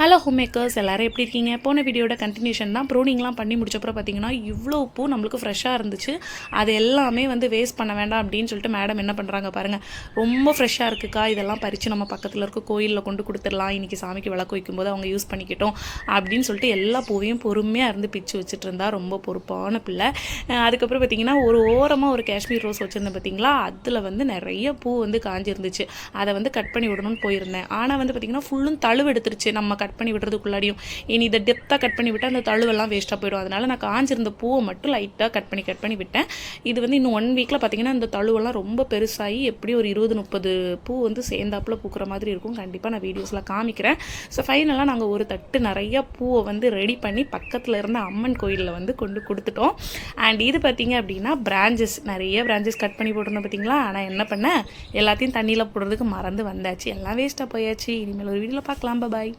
Hello home makers எல்லோரும் எப்படி இருக்கீங்க? போன வீடியோட கண்டினியூஷன் தான் ப்ரூனிங்லாம் பண்ணி முடிச்சப்பறம் பார்த்தீங்கன்னா இவ்வளோ பூ நம்மளுக்கு ஃப்ரெஷ்ஷாக இருந்துச்சு. அது எல்லாமே வந்து வேஸ்ட் பண்ண வேண்டாம் அப்படின்னு சொல்லிட்டு மேடம் என்ன பண்ணுறாங்க பாருங்கள் ரொம்ப ஃப்ரெஷ்ஷாக இருக்குக்கா. இதெல்லாம் பறித்து நம்ம பக்கத்தில் இருக்க கோயிலில் கொண்டு கொடுத்துடலாம். இன்றைக்கி சாமிக்கு விளக்கு வைக்கும்போது அவங்க யூஸ் பண்ணிக்கிட்டோம் அப்படின்னு சொல்லிட்டு எல்லா பூவையும் பொறுமையாக இருந்து பிச்சு வச்சுட்டு இருந்தா ரொம்ப பொறுப்பான பிள்ளை. அதுக்கப்புறம் பார்த்தீங்கன்னா ஒரு ஓரமாக ஒரு காஷ்மீர் ரோஸ் வச்சுருந்தேன் பார்த்தீங்களா? அதில் வந்து நிறைய பூ வந்து காஞ்சிருந்துச்சு. அதை வந்து கட் பண்ணி விடணும்னு போயிருந்தேன். ஆனால் வந்து பார்த்தீங்கன்னா ஃபுல்லும் தழுவு எடுத்துருச்சு. நம்ம கட் கட் பண்ணி விடுறதுக்குள்ளாடியும். இனி இதை டெப்த்தாக கட் பண்ணி விட்டால் அந்த தழுவெல்லாம் வேஸ்ட்டாக போயிடும். அதனால நான் காஞ்சிருந்த பூவை மட்டும் லைட்டாக கட் பண்ணி கட் பண்ணி விட்டேன். இது வந்து இன்னும் ஒன் வீக்கில் பார்த்தீங்கன்னா இந்த தழுவெல்லாம் ரொம்ப பெருசாகி எப்படி ஒரு இருபது முப்பது பூ வந்து சேர்ந்தாப்புல பூக்கிற மாதிரி இருக்கும். கண்டிப்பாக நான் வீடியோஸில் காமிக்கிறேன். ஸோ ஃபைனலாக நாங்கள் ஒரு தட்டு நிறைய பூவை வந்து ரெடி பண்ணி பக்கத்தில் இருந்த அம்மன் கோயிலில் வந்து கொண்டு கொடுத்துட்டோம். அண்ட் இது பார்த்தீங்க அப்படின்னா பிரான்ச்சஸ் நிறைய பிரான்ச்சஸ் கட் பண்ணி போட்டிருந்தோம் பார்த்தீங்களா ஆனால் என்ன பண்ணேன்? எல்லாத்தையும் தண்ணியில் போடுறதுக்கு மறந்து வந்தாச்சு. எல்லாம் வேஸ்ட்டாக போயாச்சு. இனிமேல் ஒரு வீடியோவில் பார்க்கலாம் பாய்